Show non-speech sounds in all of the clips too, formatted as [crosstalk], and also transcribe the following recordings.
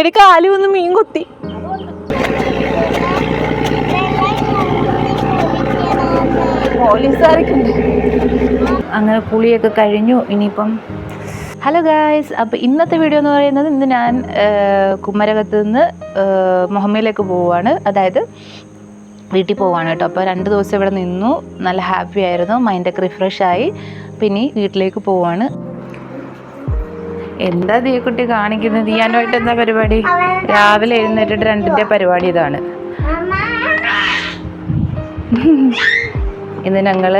എടി കാലി വന്ന് മീൻ കൊത്തി. പോലീസുകാരൊക്കെ ഉണ്ട്. അങ്ങനെ കുളിയൊക്കെ കഴിഞ്ഞു ഇനിയിപ്പം. ഹലോ ഗായ്സ് അപ്പോൾ ഇന്നത്തെ വീഡിയോ എന്ന് പറയുന്നത് ഇന്ന് ഞാൻ കുമരകത്ത് നിന്ന് മുഹമ്മയിലേക്ക് മൊഹമ്മയിലേക്ക് പോവുകയാണ്. അതായത് വീട്ടിൽ പോവാണ് കേട്ടോ. അപ്പോൾ രണ്ട് ദിവസം ഇവിടെ നിന്നു നല്ല ഹാപ്പി ആയിരുന്നു മൈൻഡൊക്കെ റിഫ്രഷ് ആയി. പിന്നെ വീട്ടിലേക്ക് പോവാണ് എന്താ ദീക്കുട്ടി കാണിക്കുന്നത് ദിയാനുമായിട്ട് എന്താ പരിപാടി? രാവിലെ എഴുന്നേറ്റിട്ട് രണ്ടിന്റെ പരിപാടി ഇതാണ്. ഇന്ന് ഞങ്ങൾ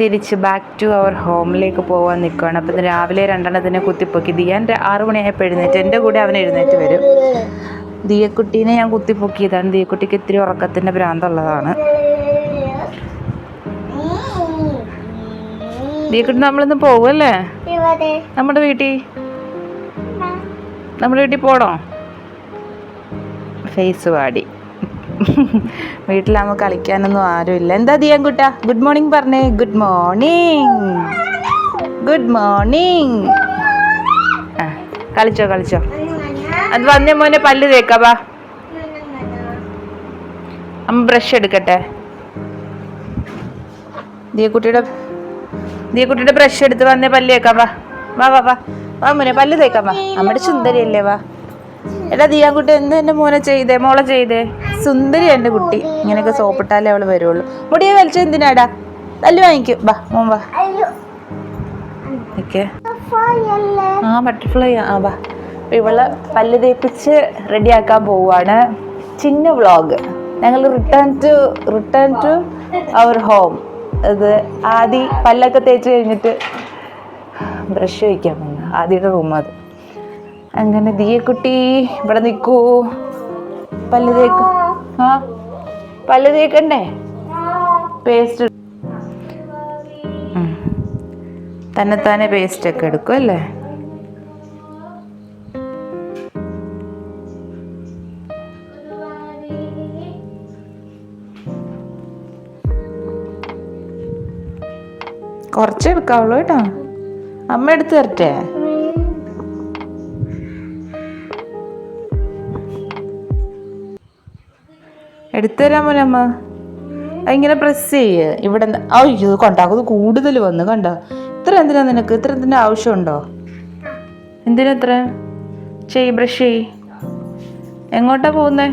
തിരിച്ച് ബാക്ക് ടു അവർ ഹോമിലേക്ക് പോകാൻ നിൽക്കുകയാണ് അപ്പം രാവിലെ രണ്ടെണ്ണത്തിനെ കുത്തിപ്പൊക്കി. ദിയാൻ ആറ് മണിയായപ്പോൾ എഴുന്നേറ്റ്. എന്റെ കൂടെ അവൻ എഴുന്നേറ്റ് വരും. ദിയക്കുട്ടീനെ ഞാൻ കുത്തിപ്പൊക്കിയതാണ്. ദിയക്കുട്ടിക്ക് ഇത്തിരി ഉറക്കത്തിന്റെ ഭ്രാന്തുള്ളതാണ്. ദിയക്കുട്ടി നമ്മളിന്ന് പോകുമല്ലേ നമ്മുടെ വീട്ടിൽ? നമ്മുടെ വീട്ടിൽ പോടോ ഫേസ് പാടി വീട്ടിലാകുമ്പോൾ കളിക്കാനൊന്നും ആരുമില്ല എന്താ ദിയാൻകുട്ട ഗുഡ് മോർണിംഗ് പറഞ്ഞേ. ഗുഡ് മോർണിംഗ് ഗുഡ് മോർണിംഗ് ആ കളിച്ചോ കളിച്ചോ. അത് വന്നേ മോനെ പല്ല് തേക്കാവാ അമ്മ ബ്രഷ് എടുക്കട്ടെ. ദിയ ദിയക്കുട്ടിയുടെ ദിയക്കുട്ടിയുടെ ബ്രഷ് എടുത്ത് വന്നേ പല്ല് തേക്കാം വാ. വാ വാ വാ. വാ മോനെ പല്ല് തേക്കാം വാ. നമ്മുടെ സുന്ദരിയല്ലേ വാ. എടാ ദിയാൻകുട്ടി എന്ത് എന്റെ മോനെ ചെയ്തേ മോളെ ചെയ്തേ? സുന്ദരി എന്റെ കുട്ടി. ഇങ്ങനെയൊക്കെ സോപ്പിട്ടാലേ അവൾ വരുള്ളൂ. മുടിയെ വലിച്ച എന്തിനാടാ? തല്ല് വാങ്ങിക്കും. വാ മോൻ വാ. ആ ബട്ടർഫ്ലൈ ആ വാ. ഇവളെ ഇവൾ പല്ല് തേപ്പിച്ച് റെഡിയാക്കാൻ പോവാണ് ചിന്ന വ്ളോഗ് ഞങ്ങൾ return to return to our home ഇത് ആദി പല്ലൊക്കെ തേച്ച് കഴിഞ്ഞിട്ട് ബ്രഷ് വയ്ക്കാൻ പോകുന്നു ആദിയുടെ റൂം അത്. അങ്ങനെ ദിയക്കുട്ടി ഇവിടെ നിൽക്കൂ പല്ല് തേക്ക്. ആ പല്ല് തേക്കണ്ടേ? പേസ്റ്റ് തന്നെത്താനെ പേസ്റ്റ് ഒക്കെ എടുക്കും അല്ലേ? കുറച്ച് എടുക്കാവുള്ളൂ കേട്ടോ. അമ്മ എടുത്തു തരട്ടെ? എടുത്തു തരാൻ പോലെ അമ്മ. ഇങ്ങനെ പ്രസ് ചെയ്യ്. ഇവിടെ അയ്യോ കൊണ്ടാക്കുന്നത് കൂടുതൽ വന്ന് കണ്ടോ? ഇത്ര എന്തിനാ നിനക്ക്? ഇത്ര എന്തിന്റെ ആവശ്യമുണ്ടോ? എന്തിനാ ഇത്ര? ചെയ് ബ്രഷ് ചെയ് എങ്ങോട്ടാ പോകുന്നേ?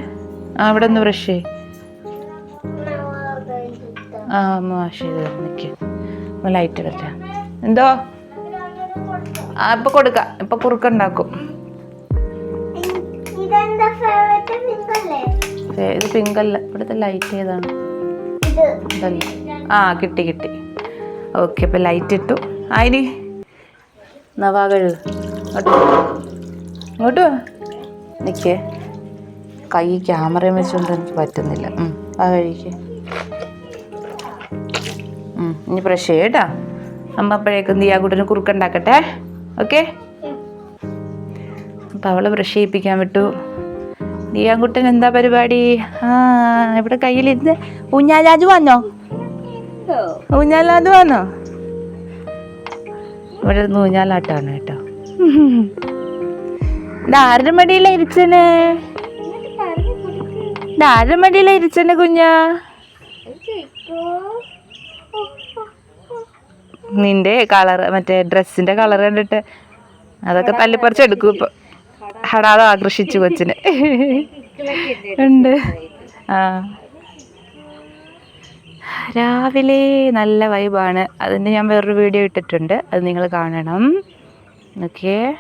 ആ ഇവിടെ ഒന്ന് ബ്രഷ് ചെയ് ആ അമ്മ ശരി ചെയ്ത് തരാം. നിൽക്ക് ലൈറ്റ് ഇടട്ടെ എന്തോ? ആ ഇപ്പൊ കൊടുക്ക. ഇപ്പൊ കുറുക്കുണ്ടാക്കും ഇത് പിങ്ക് അല്ല. ഇവിടുത്തെ ലൈറ്റ് ഏതാണ്? ഇതല്ല. ആ കിട്ടി കിട്ടി. ഓക്കെ ഇപ്പൊ ലൈറ്റ് ഇട്ടു. ആയിനി? നവാകൾ ഇങ്ങോട്ട് നിൽക്കേ കൈ ക്യാമറയും വെച്ചുകൊണ്ട് എനിക്ക് പറ്റുന്നില്ല. ആ കഴിക്ക് ഇനി ബ്രഷ് കേട്ടോ. അമ്മ അപ്പോഴേക്കും ദിയാകുട്ടിന് കുറുക്കുണ്ടാക്കട്ടെ ഓക്കെ അപ്പം അവളെ ബ്രഷ് ചെയ്യിപ്പിക്കാൻ വിട്ടു. ദിയാകുട്ടൻ എന്താ പരിപാടി? ആ ഇവിടെ കയ്യിലിരുന്ന് ഊഞ്ഞാലാജ് വന്നോ? ഊഞ്ഞാലാജു വന്നോ? ഇവിടെ ഇരുന്ന് ഊഞ്ഞാലാട്ടാണ് കേട്ടോ. ആരുടെ മടിയിലെ ഇരിച്ചനെ? ആരുടെ മടിയിലെ ഇരിച്ചനെ കുഞ്ഞാ? നിന്റെ കളർ മറ്റേ ഡ്രസ്സിന്റെ കളർ കണ്ടിട്ട് അതൊക്കെ തല്ലിപ്പറിച്ച് എടുക്കും ഇപ്പൊ. ഹടാതെ ആകർഷിച്ചു കൊച്ചിന്. ഉണ്ട്. ആ. രാവിലെ നല്ല വൈബാണ്. അതിന്റെ ഞാൻ വേറൊരു വീഡിയോ ഇട്ടിട്ടുണ്ട്. അത് നിങ്ങൾ കാണണം. ഓക്കെ.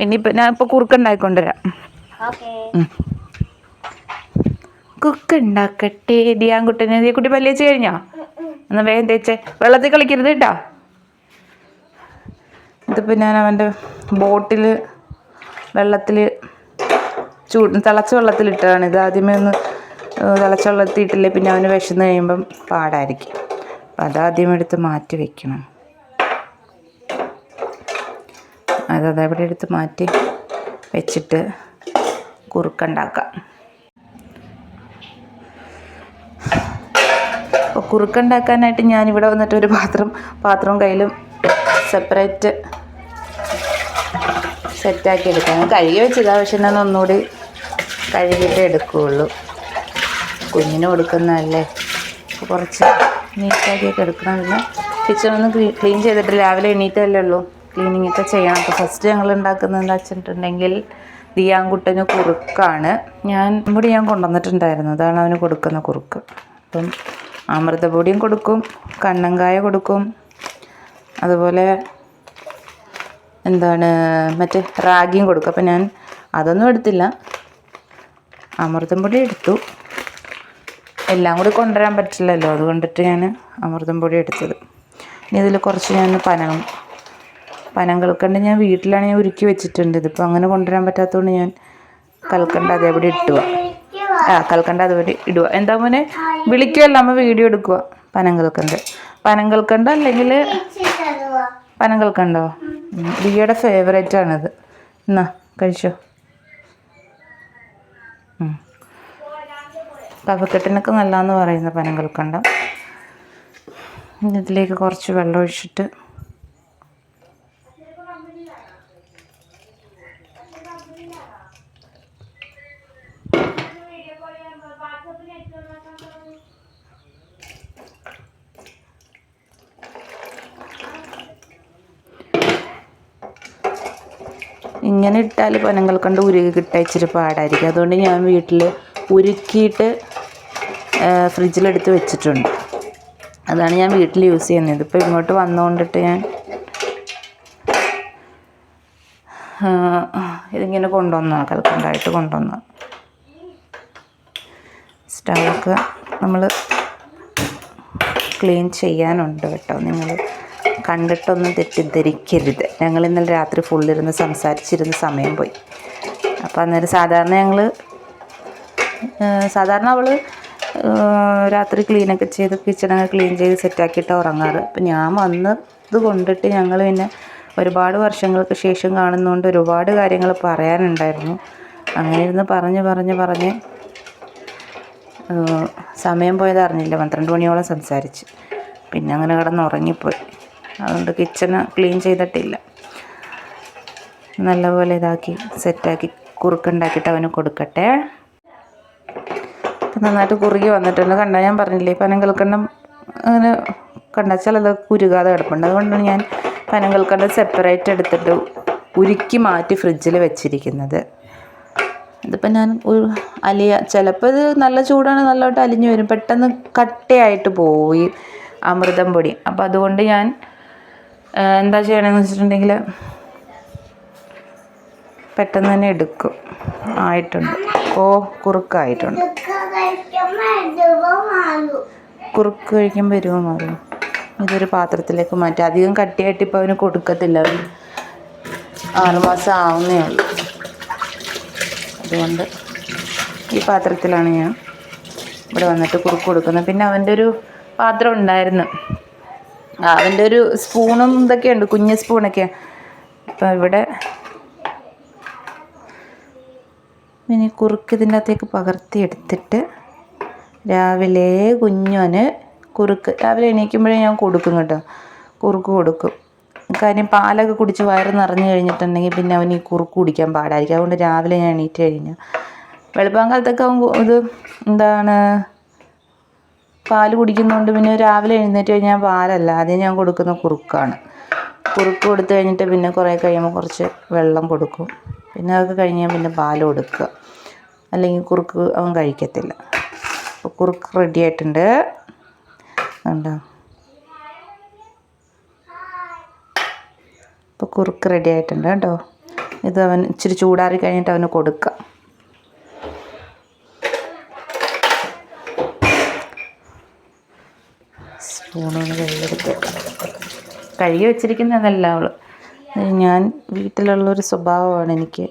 ഇനിയിപ്പോൾ ഞാൻ ഇപ്പോൾ കുറുക്കുണ്ടായിക്കൊണ്ടുവരാം ഓക്കേ. കുക്ക് ഉണ്ടാക്കട്ടെ. ദിയാൻകുട്ടനെ ദിയക്കുട്ടി പല്ലേച്ച് കഴിഞ്ഞോ? എന്നാൽ വേഗം തേച്ചേ. വെള്ളത്തിൽ കളിക്കരുത് കേട്ടോ. ഇതിപ്പോൾ ഞാൻ അവന്റെ ബോട്ടിൽ വെള്ളത്തിൽ ചൂട് തിളച്ച വെള്ളത്തിലിട്ടതാണ് ഇത് ആദ്യമേ ഒന്ന് തിളച്ച വെള്ളത്തിൽ ഇട്ടില്ലേ പിന്നെ അവന് വിശന്ന് കഴിയുമ്പം പാടായിരിക്കും. അപ്പം അതാദ്യം എടുത്ത് മാറ്റി വെക്കണം. അത് അതവിടെ എടുത്ത് മാറ്റി വെച്ചിട്ട് കുറുക്കുണ്ടാക്കാം കുറുക്കുണ്ടാക്കാനായിട്ട് ഞാനിവിടെ വന്നിട്ട് ഒരു പാത്രം പാത്രവും കയ്യിലും സെപ്പറേറ്റ് സെറ്റാക്കി എടുക്കാം. കഴുകി വെച്ചതാ പക്ഷെ ഞാൻ ഒന്നുകൂടി കഴുകിയിട്ട് എടുക്കുകയുള്ളൂ. കുഞ്ഞിന് കൊടുക്കുന്നതല്ലേ? കുറച്ച് നീറ്റാക്കിയൊക്കെ എടുക്കണം പിന്നെ കിച്ചണൊന്നും ക്ലീൻ ചെയ്തിട്ട് രാവിലെ എണീറ്റല്ലേ ഉള്ളൂ. ക്ലീനിങ് ഒക്കെ ചെയ്യണം. അപ്പോൾ ഫസ്റ്റ് ഞങ്ങൾ ഉണ്ടാക്കുന്നത് വെച്ചിട്ടുണ്ടെങ്കിൽ ദിയാങ്കുട്ടന് കുറുക്കാണ്. ഞാൻ ഇവിടെ ഞാൻ കൊണ്ടുവന്നിട്ടുണ്ടായിരുന്നു. അതാണ് അവന് കൊടുക്കുന്ന കുറുക്ക്. അപ്പം അമൃതപൊടിയും കൊടുക്കും കണ്ണങ്കായ കൊടുക്കും. അതുപോലെ എന്താണ് മറ്റേ റാഗിയും കൊടുക്കും. അപ്പം ഞാൻ അതൊന്നും എടുത്തില്ല. അമൃതം പൊടി എടുത്തു. എല്ലാം കൂടി കൊണ്ടുവരാൻ പറ്റില്ലല്ലോ. അതുകൊണ്ടിട്ട് ഞാൻ അമൃതം പൊടി എടുത്തത്. ഇനി ഇതിൽ കുറച്ച് ഞാൻ പനം പനം കൽക്കണ്ട് ഞാൻ വീട്ടിലാണ് ഞാൻ ഉരുക്കി വെച്ചിട്ടുണ്ട്. ഇതിപ്പോൾ അങ്ങനെ കൊണ്ടുവരാൻ പറ്റാത്തതുകൊണ്ട് ഞാൻ കൽക്കണ്ട അതേപടി ഇട്ടുക ആ കൽക്കണ്ട അതുപടി ഇടുക. എന്താ മോനെ? വിളിക്കുമല്ല അമ്മ വീഡിയോ എടുക്കുക. പനം കൽക്കണ്ട്. പനം കൽക്കണ്ട അല്ലെങ്കിൽ പനം കൽക്കണ്ടോ? ദിയയുടെ ഫേവറേറ്റ് ആണിത്. എന്നാ കഴിച്ചോ. കഫക്കെട്ടിനൊക്കെ നല്ലതെന്ന് പറയുന്ന പനം ഇതിലേക്ക് കുറച്ച് വെള്ളം ഒഴിച്ചിട്ട് ഇങ്ങനെ ഇട്ടാൽ പനങ്ങൾ കണ്ട് ഉരുകി കിട്ടാൻ ഇച്ചിരി പാടായിരിക്കും. അതുകൊണ്ട് ഞാൻ വീട്ടിൽ ഉരുക്കിയിട്ട് ഫ്രിഡ്ജിലെടുത്ത് വെച്ചിട്ടുണ്ട്. അതാണ് ഞാൻ വീട്ടിൽ യൂസ് ചെയ്യുന്നത്. ഇപ്പോൾ ഇങ്ങോട്ട് വന്നുകൊണ്ടിട്ട് ഞാൻ ഇതിങ്ങനെ കൊണ്ടുവന്ന കൽക്കണ്ടായിട്ട് കൊണ്ടുവന്ന സ്റ്റവൊക്കെ നമ്മൾ ക്ലീൻ ചെയ്യാനുണ്ട് കേട്ടോ. നിങ്ങൾ കണ്ടിട്ടൊന്നും തെറ്റിദ്ധരിക്കരുത്. ഞങ്ങൾ ഇന്നലെ രാത്രി ഫുള്ളിരുന്ന് സംസാരിച്ചിരുന്ന സമയം പോയി. അപ്പോൾ അന്നേരം സാധാരണ ഞങ്ങൾ സാധാരണ അവൾ രാത്രി ക്ലീനൊക്കെ ചെയ്ത് കിച്ചണൊക്കെ ക്ലീൻ ചെയ്ത് സെറ്റാക്കിയിട്ട് ഉറങ്ങാറ്. അപ്പം ഞാൻ വന്നത് കൊണ്ടിട്ട് ഞങ്ങൾ പിന്നെ ഒരുപാട് വർഷങ്ങൾക്ക് ശേഷം കാണുന്നതുകൊണ്ട് ഒരുപാട് കാര്യങ്ങൾ പറയാനുണ്ടായിരുന്നു. അങ്ങനെ ഇരുന്ന് പറഞ്ഞ് പറഞ്ഞ് പറഞ്ഞ് സമയം പോയത് അറിഞ്ഞില്ല. പന്ത്രണ്ട് മണിയോളം സംസാരിച്ച്. പിന്നെ അങ്ങനെ കിടന്ന് ഉറങ്ങിപ്പോയി. അതുകൊണ്ട് കിച്ചണ് ക്ലീൻ ചെയ്തിട്ടില്ല. നല്ലപോലെ ഇതാക്കി സെറ്റാക്കി കുറുക്കുണ്ടാക്കിയിട്ട് അവന് കൊടുക്കട്ടെ. നന്നായിട്ട് കുറുകി വന്നിട്ടുണ്ട്. കണ്ടാൽ ഞാൻ പറഞ്ഞില്ലേ പനം കൽക്കണ്ടം അങ്ങനെ കണ്ടാൽ ചിലത് കുരുകാതെ കിടപ്പുണ്ട്. അതുകൊണ്ടാണ് ഞാൻ പനം കൽക്കണ്ടം സെപ്പറേറ്റ് എടുത്തിട്ട് ഉരുക്കി മാറ്റി ഫ്രിഡ്ജിൽ വെച്ചിരിക്കുന്നത്. ഇതിപ്പോൾ ഞാൻ അലിയ ചിലപ്പോൾ ഇത് നല്ല ചൂടാണ് നല്ലതായിട്ട് അലിഞ്ഞു വരും. പെട്ടെന്ന് കട്ടയായിട്ട് പോയി അമൃതം പൊടി. അപ്പോൾ അതുകൊണ്ട് ഞാൻ എന്താ ചെയ്യണമെന്ന് വെച്ചിട്ടുണ്ടെങ്കിൽ പെട്ടെന്ന് തന്നെ എടുക്കും. ആയിട്ടുണ്ട്. ഓ കുറുക്കായിട്ടുണ്ട് കുറുക്ക് കഴിക്കുമ്പോൾ എരിവ് മാറും. ഇതൊരു പാത്രത്തിലേക്ക് മാറ്റി. അധികം കട്ടിയായിട്ട് ഇപ്പോൾ അവന് കൊടുക്കത്തില്ല. അവന് ആറുമാസം ആവുന്നേ ഉള്ളൂ. അതുകൊണ്ട് ഈ പാത്രത്തിലാണ് ഞാൻ ഇവിടെ വന്നിട്ട് കുറുക്ക് കൊടുക്കുന്നത്. പിന്നെ അവന്റെ ഒരു പാത്രം ഉണ്ടായിരുന്നു. അവന്റെ ഒരു സ്പൂണും ഇതൊക്കെയുണ്ട് കുഞ്ഞു സ്പൂണൊക്കെ. അപ്പം ഇവിടെ ഇനി കുറുക്ക് ഇതിന്റെ അകത്തേക്ക് പകർത്തി എടുത്തിട്ട് രാവിലെ കുഞ്ഞോന് കുറുക്ക് രാവിലെ എണീക്കുമ്പോഴേ ഞാൻ കൊടുക്കും കേട്ടോ. കുറുക്ക് കൊടുക്കും. കാര്യം പാലൊക്കെ കുടിച്ച് വയറ് നിറഞ്ഞു കഴിഞ്ഞിട്ടുണ്ടെങ്കിൽ പിന്നെ അവൻ ഈ കുറുക്ക് കുടിക്കാൻ പാടായിരിക്കും. അതുകൊണ്ട് രാവിലെ ഞാൻ എണീറ്റ് കഴിഞ്ഞാൽ വെളുപ്പാങ്കാലത്തൊക്കെ അവൻ ഇത് എന്താണ് പാൽ കുടിക്കുന്നതുകൊണ്ട് പിന്നെ രാവിലെ എഴുന്നേറ്റ് കഴിഞ്ഞാൽ പാലല്ല. ആദ്യം ഞാൻ കൊടുക്കുന്ന കുറുക്കാണ്. കുറുക്ക് കൊടുത്തു കഴിഞ്ഞിട്ട് പിന്നെ കുറേ കഴിയുമ്പോൾ കുറച്ച് വെള്ളം കൊടുക്കും. പിന്നെ അതൊക്കെ കഴിഞ്ഞാൽ പിന്നെ പാൽ കൊടുക്കുക. അല്ലെങ്കിൽ കുറുക്ക് അവൻ കഴിക്കത്തില്ല. അപ്പോൾ കുറുക്ക് റെഡി ആയിട്ടുണ്ട്. കണ്ടോ? അപ്പോൾ കുറുക്ക് റെഡി ആയിട്ടുണ്ട് കേട്ടോ. ഇത് അവൻ ഇച്ചിരി ചൂടാറി കഴിഞ്ഞിട്ട് അവന് കൊടുക്കാം. സ്പൂണൊന്ന് കഴുകിയെടുത്ത് കഴുകി വെച്ചിരിക്കുന്നതല്ല അവൾ ഞാൻ വീട്ടിലുള്ളൊരു സ്വഭാവമാണ് എനിക്ക്.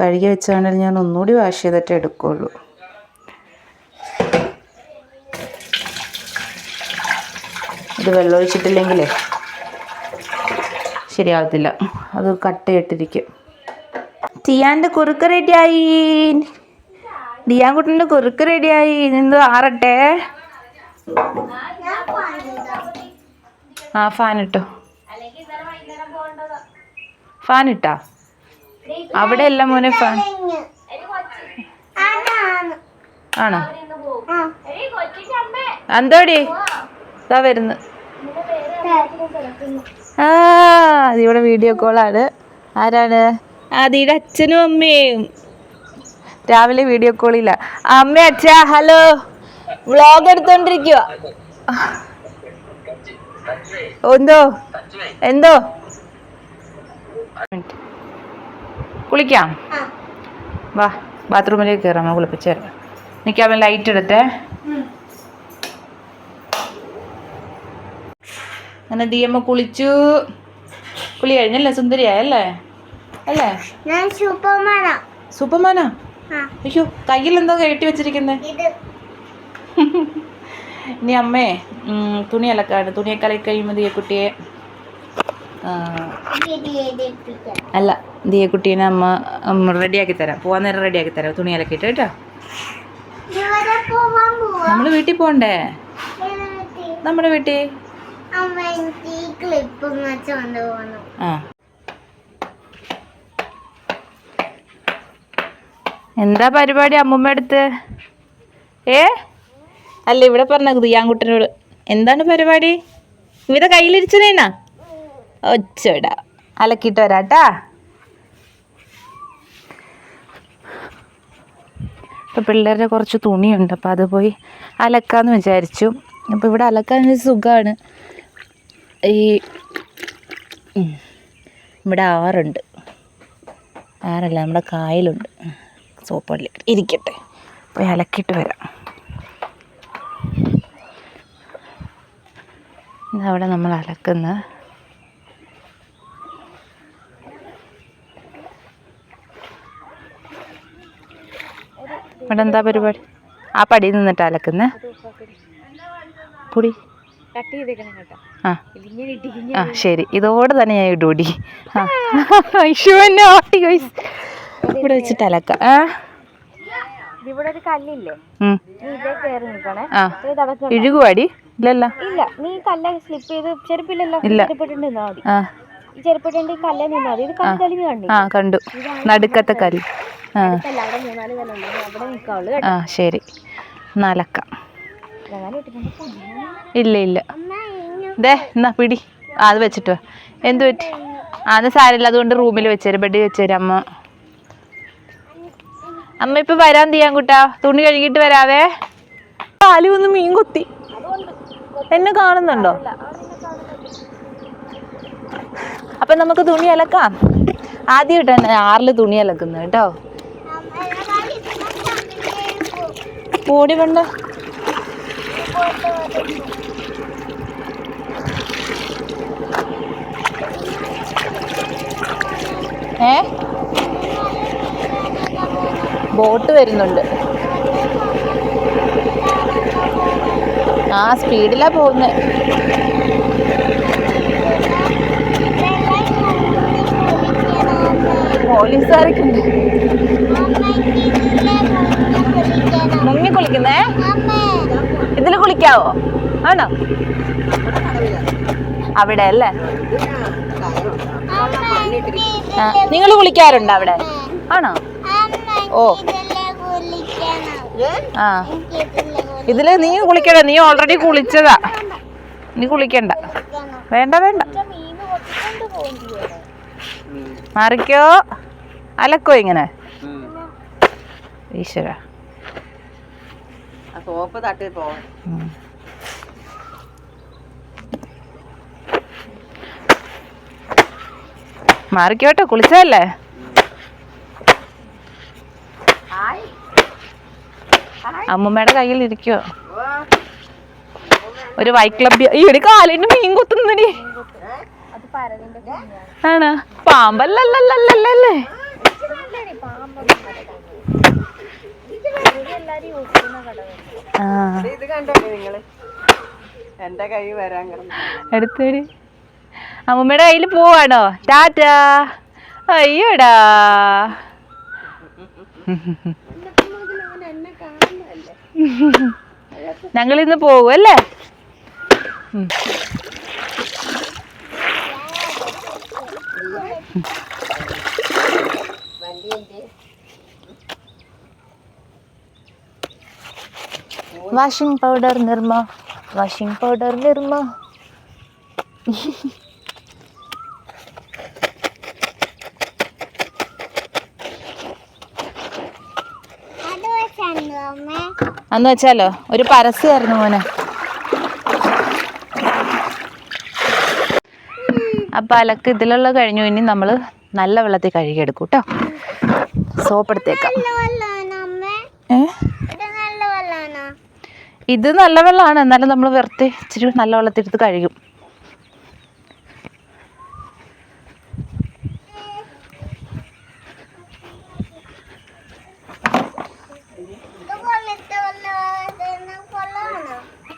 കഴുകി വെച്ചാണെങ്കിൽ ഞാൻ ഒന്നുകൂടി വാഷ് ചെയ്തിട്ട് എടുക്കുകയുള്ളൂ ഇത് വെള്ളമൊഴിച്ചിട്ടില്ലെങ്കിലേ ശരിയാവത്തില്ല. അത് കട്ടയിട്ടിരിക്കും. ടിയാന്റെ കുറുക്ക് റെഡിയായി. ദിയാൻകുട്ടന്റെ കുറുക്ക് റെഡിയായി. ഇന്ന് ആറട്ടെ? ആ ഫാൻ ഇട്ടു. ഫാൻ ഇട്ടാ? അവിടെ എല്ലാം മോനെ ഫാൻ ആണോ? എന്തോടി? ഇതാ വരുന്നു. ആ അതിവിടെ വീഡിയോ കോളാണ് ആരാണ്? അതിയുടെ അച്ഛനും അമ്മയും. രാവിലെ വീഡിയോ കോളില്ല അമ്മ അച്ഛാ ഹലോ. വ്ളോഗ് എടുത്തോണ്ടിരിക്കുക എന്തോ? എന്തോ? കുളിക്കാം. ആ. വാ ബാത്റൂമിലേക്ക് കയറാം നമ്മൾ കുളിപ്പിച്ചേരാം എനിക്ക് അവൻ ലൈറ്റ് എടുത്തേ. അങ്ങനെ ദിയമ്മ കുളിച്ചു. കുളി കഴിഞ്ഞല്ലേ? സുന്ദരിയായല്ലേ അല്ലേ? ഞാൻ സൂപ്പർമാനാ. അയ്യോ കയ്യിൽ എന്തോ കയറ്റി വെച്ചിരിക്കുന്നേ. ഇത്. [laughs] ഇനി അമ്മേ തുണി അലക്കാണ് തുണിയൊക്കെ അലക്കി കഴിയുമ്പോൾ ദിയക്കുട്ടിയെ അല്ല ദിയക്കുട്ടീനെ അമ്മ റെഡിയാക്കി തരാം. പോവാൻ നേരം റെഡിയാക്കി തരാം. തുണി അലക്കിയിട്ട് കേട്ടോ. നമ്മൾ വീട്ടിൽ എന്നിട്ട് നമ്മുടെ വീട്ടിൽ? എന്താ പരിപാടി അമ്മൂമ്മ അടുത്ത് ഏ? അല്ല ഇവിടെ പറഞ്ഞ ദിയാൻകുട്ടനോട് എന്താണ് പരിപാടി? ഇവിടെ കയ്യിലിരിച്ചതേനാ ഒച്ചട. അലക്കിട്ട് വരാട്ടാ. ഇപ്പം പിള്ളേരുടെ കുറച്ച് തുണിയുണ്ട് അപ്പോൾ അത് പോയി അലക്കാന്ന് വിചാരിച്ചു. അപ്പോൾ ഇവിടെ അലക്കാൻ ഒരു സുഖമാണ് ഈ. ഇവിടെ ആറുണ്ട്. ആറല്ല നമ്മുടെ കായലുണ്ട്. സോപ്പ് ഇരിക്കട്ടെ. പോയി അലക്കിയിട്ട് വരാം. ഇതവിടെ നമ്മൾ അലക്കുന്ന. ഇവിടെ എന്താ പരിപാടി? ആ പടി നിന്നിട്ട് അലക്കുന്ന? പൊടി. ആ. ആ ശരി. ഇതോടെ തന്നെ ഞാൻ ഇടൂടി ആ. [laughs] ഇവിടെ വെച്ചിട്ട് അലക്ക. ആ. ഇവിടെ ഒരു കല്ലില്ലേ? ഇഴുകുവാടി. ഇല്ലല്ല. ഇല്ല നീ കല്ല സ്ലിപ്പ് ചെയ്ത് ചെരുപ്പില്ലല്ലോ. ചെരുപ്പിട്ടുണ്ട് നിന്നാ മതി. ഈ ചെരുപ്പിട്ടുണ്ട് ഈ കല്ലേ നിന്നാ മതി. ഇത് കല്ല് തെളിഞ്ഞ് കണ്ടി. ആ കണ്ടു. നടുക്കത്തെ കല്ല്. ആ. ആ ശരി. പുതിയ ഇല്ല ഇല്ല. ദേ എന്നാ പിടി. അത് വെച്ചിട്ട് വാ. എന്ത് പറ്റി? അത് സാരമില്ല അതുകൊണ്ട് റൂമിൽ വെച്ചേരും ബെഡിൽ വെച്ചേരും അമ്മ. അമ്മ ഇപ്പൊ വരാൻ തീയാൻ കുട്ടാ? തുണി കഴുകിയിട്ട് വരാവേ? കാലി ഒന്ന് മീൻ കൊത്തി. എന്നെ കാണുന്നുണ്ടോ? അപ്പൊ നമുക്ക് തുണി അലക്കാം. ആദ്യമായിട്ടാണ് ആറിൽ തുണി അലക്കുന്നത് കേട്ടോ. ഓടി വേണ്ട ഏ? ബോട്ട് വരുന്നുണ്ട്. ആ സ്പീഡിലാ പോകുന്നത് പോലീസുകാരൊക്കെ ഉണ്ട് മുങ്ങി കുളിക്കുന്നേ ഇതിൽ കുളിക്കാവോ? ആണോ? അവിടെ അല്ലേ നിങ്ങൾ കുളിക്കാറുണ്ടോ അവിടെ? ആണോ? ഓ. ആ. ഇതിൽ നീ കുളിക്കണ്ട നീ ഓൾറെഡി കുളിച്ചതാ. നീ കുളിക്കണ്ട. വേണ്ട വേണ്ട. മാറിക്കോ. അലക്കോ ഇങ്ങനെ. ഈശ്വര. സോപ്പ് തട്ടി പോവാം ഉം. മാറിക്കോട്ടെ കുളിച്ചതല്ലേ? അമ്മൂമ്മയുടെ കയ്യിൽ ഇരിക്കുവോ. ഒരു വൈക്ലബ്യ ഈ ഒരു കാലിന് മീൻ കുത്തുന്നടി. ആണ്? കിടന്നു എടുത്തേടി. അമ്മൂമ്മയുടെ കയ്യിൽ പോവാണോ? ടാറ്റാ. അയ്യോടാ. [laughs] ഞങ്ങൾ ഇന്ന് പോകും അല്ലേ washing powder Nirma. Washing powder Nirma. [laughs] അന്ന് വെച്ചാലോ? ഒരു പരസ്യമായിരുന്നു മോനെ. അപ്പം അലക്ക് ഇതിലുള്ള കഴിഞ്ഞു. ഇനി നമ്മൾ നല്ല വെള്ളത്തിൽ കഴുകിയെടുക്കും കേട്ടോ സോപ്പെടുത്തേക്കാം ഇത് നല്ല വെള്ളമാണ് എന്നാലും നമ്മൾ വെറുതെ ഇച്ചിരി നല്ല വെള്ളത്തിൽ എടുത്ത് കഴുകും ഇത് കൊള്ളത്തെ വെള്ളം കൊള്ളാണോ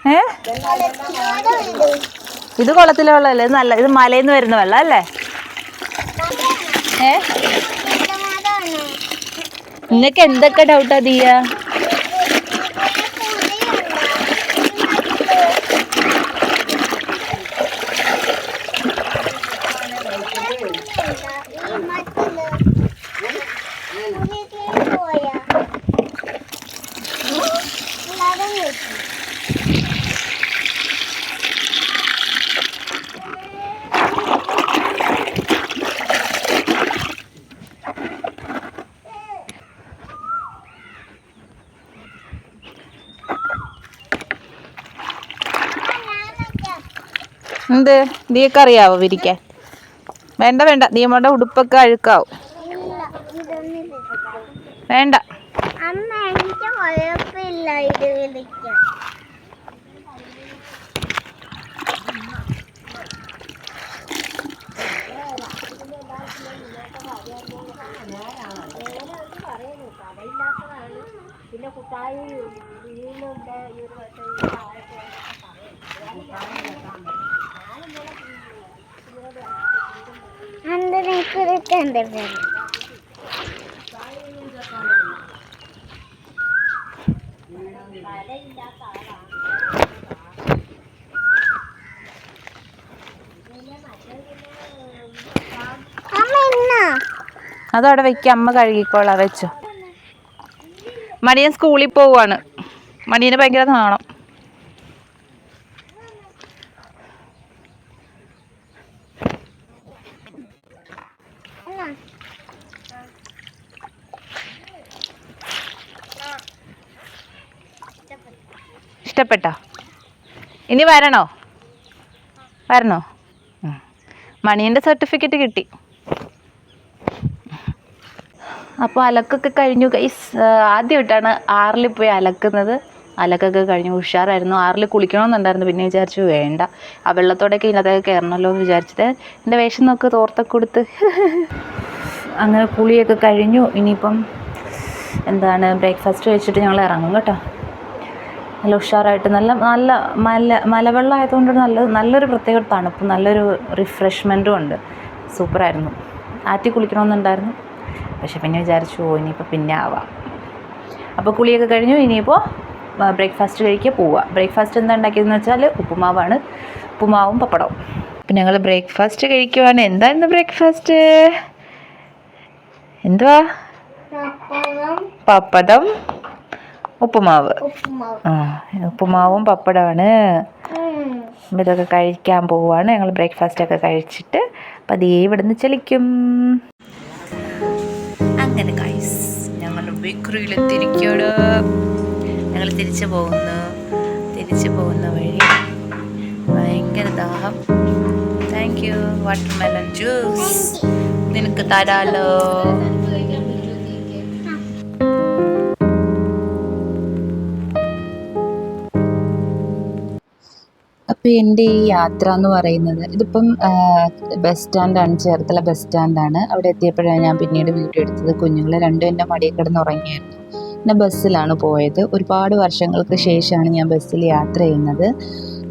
ഏ ഇത് കുളത്തിലെ വെള്ളമല്ലേ ഇത് നല്ല ഇത് മലയിൽ നിന്ന് വരുന്ന വെള്ളം അല്ലേ? ഏ? നിനക്ക് എന്തൊക്കെ ഡൗട്ടാ ദിയ? എന്ത്? നീക്ക് അറിയാവോ വിരിക്കാൻ? വേണ്ട വേണ്ട. നീമോടെ ഉടുപ്പൊക്കെ അഴുക്കാവും. വേണ്ട. അമ്മ എനിക്ക് കുഴപ്പമില്ല അമ്മ ഇന്നാ? അതവിടെ വെക്കാം അമ്മ കഴുകിക്കോളാം വെച്ചോ. മണിയൻ സ്കൂളിൽ പോവാണ്. മണിയന് ഭയങ്കര നാണം. ഇഷ്ടപ്പെട്ടോ? ഇനി വരണോ? വരണോ? മണിയന്റെ സർട്ടിഫിക്കറ്റ് കിട്ടി. അപ്പോൾ അലക്കൊക്കെ കഴിഞ്ഞു ഗൈസ് ആദ്യമായിട്ടാണ് ആറിൽ പോയി അലക്കുന്നത്. അലക്കൊക്കെ കഴിഞ്ഞു ഉഷാറായിരുന്നു. ആറിൽ കുളിക്കണമെന്നുണ്ടായിരുന്നു പിന്നെ വിചാരിച്ചു വേണ്ട. ആ വെള്ളത്തോടെയൊക്കെ ഇതിനകത്തൊക്കെ കയറണമല്ലോ എന്ന് വിചാരിച്ചിട്ട് എന്റെ വേഷം നോക്ക് തോർത്തൊക്കെ കൊടുത്ത്. അങ്ങനെ കുളിയൊക്കെ കഴിഞ്ഞു. ഇനിയിപ്പം എന്താണ് ബ്രേക്ക്ഫാസ്റ്റ് കഴിച്ചിട്ട് ഞങ്ങൾ ഇറങ്ങും കേട്ടോ. നല്ല ഉഷാറായിട്ട് നല്ല നല്ല മല മലവെള്ളം ആയതുകൊണ്ട് നല്ല നല്ലൊരു പ്രത്യേക തണുപ്പും നല്ലൊരു റിഫ്രഷ്മെന്റും ഉണ്ട്. സൂപ്പറായിരുന്നു. ആറ്റി കുളിക്കണമെന്നുണ്ടായിരുന്നു. പക്ഷെ പിന്നെ വിചാരിച്ചു ഓ ഇനിയിപ്പോൾ പിന്നെ ആവാം. അപ്പോൾ കുളിയൊക്കെ കഴിഞ്ഞു ഇനിയിപ്പോൾ ബ്രേക്ക്ഫാസ്റ്റ് കഴിക്കുക പോവുക ബ്രേക്ക്ഫാസ്റ്റ് എന്താ ഉണ്ടാക്കിയതെന്ന് വെച്ചാൽ ഉപ്പുമാവാണ്. ഉപ്പുമാവും പപ്പടവും. അപ്പം ഞങ്ങൾ ബ്രേക്ക്ഫാസ്റ്റ് കഴിക്കുവാണ്. എന്തായിരുന്നു ബ്രേക്ക്ഫാസ്റ്റ് എന്തുവാ? പപ്പടം. പപ്പടം. ഉപ്പുമാവ്. ഉപ്പുമാവ്. ആ ഉപ്പുമാവും പപ്പടമാണ്. ഇതൊക്കെ കഴിക്കാൻ പോവാണ്. ഞങ്ങൾ ബ്രേക്ക്ഫാസ്റ്റ് ഒക്കെ കഴിച്ചിട്ട് പതിയെ അതേ ഇവിടുന്ന് ചലിക്കും. അങ്ങനെ ഗൈസ് ഞങ്ങൾ ബേക്കറിയിലെത്തിരിക്കുകയാണ് ഞങ്ങൾ തിരിച്ചു പോകുന്നു. തിരിച്ചു പോകുന്ന വഴി ഭയങ്കര ദാഹം. താങ്ക് യു വാട്ടർമെലൺ ജ്യൂസ് നിനക്ക് തരാലോ. അപ്പോൾ എന്റെ ഈ യാത്ര എന്ന് പറയുന്നത് ഇതിപ്പം ബസ് സ്റ്റാൻഡാണ് ചേർത്തല ബസ് സ്റ്റാൻഡാണ് അവിടെ എത്തിയപ്പോഴാണ് ഞാൻ പിന്നീട് വീഡിയോ എടുത്തത്. കുഞ്ഞുങ്ങൾ രണ്ടും എന്റെ മടിയിൽ കിടന്ന് ഉറങ്ങിയായിരുന്നു. പിന്നെ ബസ്സിലാണ് പോയത്. ഒരുപാട് വർഷങ്ങൾക്ക് ശേഷമാണ് ഞാൻ ബസ്സിൽ യാത്ര ചെയ്യുന്നത്.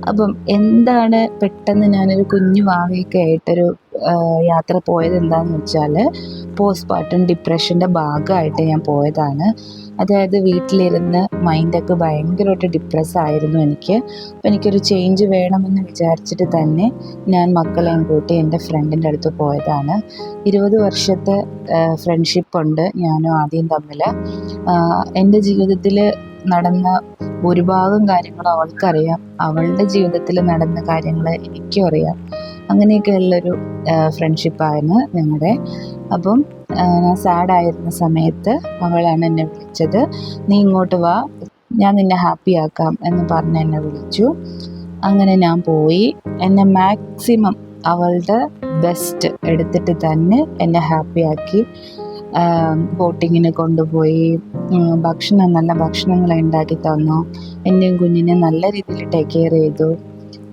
അപ്പം എന്താണ് പെട്ടെന്ന് ഞാനൊരു കുഞ്ഞു വാവയൊക്കെ ആയിട്ടൊരു യാത്ര പോയത് എന്താണെന്ന് വെച്ചാൽ പോസ്റ്റ് പാർട്ടം ഡിപ്രഷന്റെ ഭാഗമായിട്ട് ഞാൻ പോയതാണ്. അതായത് വീട്ടിലിരുന്ന് മൈൻഡൊക്കെ ഭയങ്കരമായിട്ട് ഡിപ്രസ് ആയിരുന്നു എനിക്ക്. അപ്പം എനിക്കൊരു ചേഞ്ച് വേണമെന്ന് വിചാരിച്ചിട്ട് തന്നെ ഞാൻ മക്കളെയും കൂട്ടി എന്റെ ഫ്രണ്ടിന്റെ അടുത്ത് പോയതാണ്. ഇരുപത് വർഷത്തെ ഫ്രണ്ട്ഷിപ്പ് ഉണ്ട് ഞാനും ആദ്യം തമ്മിൽ എന്റെ ജീവിതത്തിൽ നടന്ന ഭൂരിഭാഗം കാര്യങ്ങൾ അവൾക്കറിയാം. അവളുടെ ജീവിതത്തിൽ നടന്ന കാര്യങ്ങൾ എനിക്കും അറിയാം. അങ്ങനെയൊക്കെ ഉള്ളൊരു ഫ്രണ്ട്ഷിപ്പായിരുന്നു ഞങ്ങളുടെ അപ്പം ഞാൻ സാഡായിരുന്ന സമയത്ത് അവളാണ് എന്നെ വിളിച്ചത്. നീ ഇങ്ങോട്ട് വാ ഞാൻ നിന്നെ ഹാപ്പി ആക്കാം എന്ന് പറഞ്ഞ് എന്നെ വിളിച്ചു. അങ്ങനെ ഞാൻ പോയി. എന്നെ മാക്സിമം അവളുടെ ബെസ്റ്റ് എടുത്തിട്ട് തന്നെ എന്നെ ഹാപ്പിയാക്കി ബോട്ടിങ്ങിന് കൊണ്ടുപോയി. ഭക്ഷണം നല്ല ഭക്ഷണങ്ങൾ ഉണ്ടാക്കി തന്നു. എന്റെയും കുഞ്ഞിനെ നല്ല രീതിയിൽ ടേക്ക് കെയർ ചെയ്തു.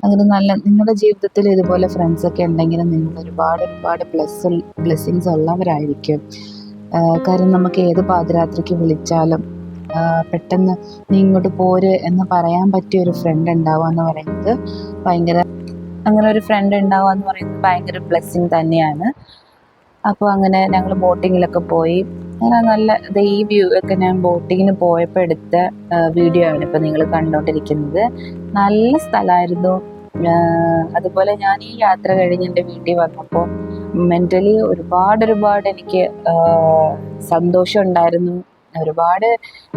അങ്ങനെ നല്ല നിങ്ങളുടെ ജീവിതത്തിൽ ഇതുപോലെ ഫ്രണ്ട്സ് ഒക്കെ ഉണ്ടെങ്കിൽ നിങ്ങൾ ഒരുപാട് ഒരുപാട് ബ്ലെസ് ബ്ലെസ്സിങ്സ് ഉള്ളവരായിരിക്കും. കാര്യം നമുക്ക് ഏത് പാതിരാത്രിക്ക് വിളിച്ചാലും പെട്ടെന്ന് നീ ഇങ്ങോട്ട് പോര് എന്ന് പറയാൻ പറ്റിയ ഒരു ഫ്രണ്ട് ഉണ്ടാവുക എന്ന് പറയുന്നത് ഭയങ്കര അങ്ങനെ ഒരു ഫ്രണ്ട് ഉണ്ടാവുക എന്ന് പറയുന്നത് ഭയങ്കര ബ്ലെസ്സിങ് തന്നെയാണ്. അപ്പോൾ അങ്ങനെ ഞങ്ങൾ ബോട്ടിങ്ങിലൊക്കെ പോയി. അങ്ങനെ നല്ല ഈ വ്യൂ ഒക്കെ ഞാൻ ബോട്ടിങ്ങിന് പോയപ്പോൾ എടുത്ത വീഡിയോ ആണ് ഇപ്പോൾ നിങ്ങൾ കണ്ടുകൊണ്ടിരിക്കുന്നത് നല്ല സ്ഥലമായിരുന്നു അതുപോലെ ഞാൻ ഈ യാത്ര കഴിഞ്ഞ് എന്റെ വീട്ടിൽ വന്നപ്പോൾ മെന്റലി ഒരുപാട് ഒരുപാട് എനിക്ക് സന്തോഷം ഉണ്ടായിരുന്നു. ഒരുപാട്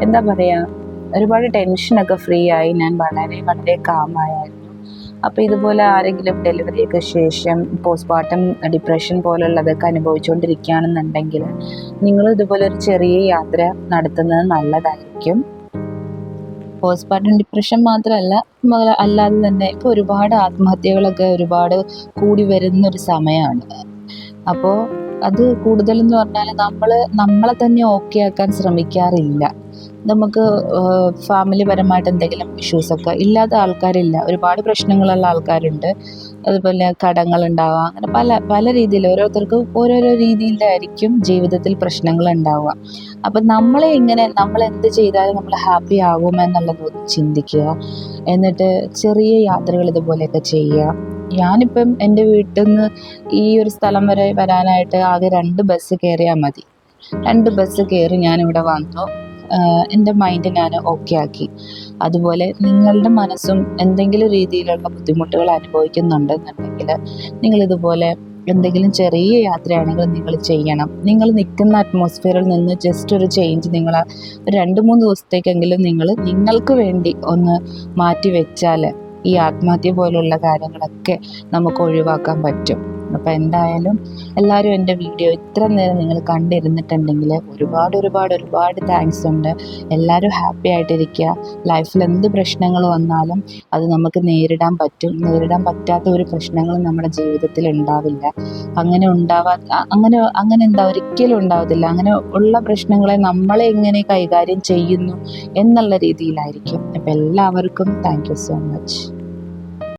എന്താ പറയുക ഒരുപാട് ടെൻഷനൊക്കെ ഫ്രീ ആയി. ഞാൻ വളരെ വളരെ കാമായായിരുന്നു അപ്പോൾ ഇതുപോലെ ആരെങ്കിലും ഡെലിവറിയൊക്കെ ശേഷം പോസ്റ്റ്മോർട്ടം ഡിപ്രഷൻ പോലുള്ളതൊക്കെ അനുഭവിച്ചുകൊണ്ടിരിക്കുകയാണെന്നുണ്ടെങ്കിൽ നിങ്ങൾ ഇതുപോലെ ഒരു ചെറിയ യാത്ര നടത്തുന്നത് നല്ലതായിരിക്കും. പോസ്റ്റ്മോർട്ടം ഡിപ്രഷൻ മാത്രമല്ല അല്ലാതെ തന്നെ ഇപ്പോൾ ഒരുപാട് ആത്മഹത്യകളൊക്കെ ഒരുപാട് കൂടി വരുന്ന ഒരു സമയമാണ്. അപ്പോൾ അത് കൂടുതലെന്ന് പറഞ്ഞാൽ നമ്മൾ നമ്മളെ തന്നെ ഓക്കെ ആക്കാൻ ശ്രമിക്കാറില്ല. നമുക്ക് ഫാമിലി പരമായിട്ട് എന്തെങ്കിലും ഇഷ്യൂസൊക്കെ ഇല്ലാത്ത ആൾക്കാരില്ല. ഒരുപാട് പ്രശ്നങ്ങളുള്ള ആൾക്കാരുണ്ട്. അതുപോലെ കടങ്ങളുണ്ടാവുക അങ്ങനെ പല പല രീതിയിൽ ഓരോരുത്തർക്കും ഓരോരോ രീതിയിലായിരിക്കും ജീവിതത്തിൽ പ്രശ്നങ്ങൾ ഉണ്ടാവുക. അപ്പം നമ്മളെ ഇങ്ങനെ നമ്മൾ എന്ത് ചെയ്താലും നമ്മൾ ഹാപ്പി ആകും എന്നുള്ളത് ചിന്തിക്കുക. എന്നിട്ട് ചെറിയ യാത്രകൾ ഇതുപോലെയൊക്കെ ചെയ്യുക. ഞാനിപ്പം എന്റെ വീട്ടിൽ നിന്ന് ഈ ഒരു സ്ഥലം വരെ വരാനായിട്ട് ആകെ രണ്ട് ബസ് കയറിയാൽ മതി. രണ്ട് ബസ് കയറി ഞാനിവിടെ വന്നു. എന്റെ മൈൻഡ് ഞാൻ ഓക്കെ ആക്കി. അതുപോലെ നിങ്ങളുടെ മനസ്സും എന്തെങ്കിലും രീതിയിലുള്ള ബുദ്ധിമുട്ടുകൾ അനുഭവിക്കുന്നുണ്ടെന്നുണ്ടെങ്കിൽ നിങ്ങളിതുപോലെ എന്തെങ്കിലും ചെറിയ യാത്രയാണെങ്കിൽ നിങ്ങൾ ചെയ്യണം. നിങ്ങൾ നിൽക്കുന്ന അറ്റ്മോസ്ഫിയറിൽ നിന്ന് ജസ്റ്റ് ഒരു ചേഞ്ച് നിങ്ങൾ രണ്ട് മൂന്ന് ദിവസത്തേക്കെങ്കിലും നിങ്ങൾ നിങ്ങൾക്ക് വേണ്ടി ഒന്ന് മാറ്റി വെച്ചാൽ ഈ ആത്മഹത്യ പോലുള്ള കാര്യങ്ങളൊക്കെ നമുക്ക് ഒഴിവാക്കാൻ പറ്റും. അപ്പോൾ എന്തായാലും എല്ലാവരും എന്റെ വീഡിയോ ഇത്ര നേരം നിങ്ങൾ കണ്ടിരുന്നിട്ടുണ്ടെങ്കിൽ ഒരുപാട് ഒരുപാട് ഒരുപാട് താങ്ക്സ് ഉണ്ട്. എല്ലാവരും ഹാപ്പി ആയിട്ടിരിക്കുക. ലൈഫിൽ എന്ത് പ്രശ്നങ്ങൾ വന്നാലും അത് നമുക്ക് നേരിടാൻ പറ്റും. നേരിടാൻ പറ്റാത്ത ഒരു പ്രശ്നങ്ങളും നമ്മുടെ ജീവിതത്തിൽ ഉണ്ടാവില്ല. അങ്ങനെ ഉണ്ടാവാ അങ്ങനെ അങ്ങനെ എന്താ ഒരിക്കലും ഉണ്ടാവത്തില്ല. അങ്ങനെ ഉള്ള പ്രശ്നങ്ങളെ നമ്മളെ എങ്ങനെ കൈകാര്യം ചെയ്യുന്നു എന്നുള്ള രീതിയിലായിരിക്കും. അപ്പം എല്ലാവർക്കും താങ്ക് യു സോ മച്ച്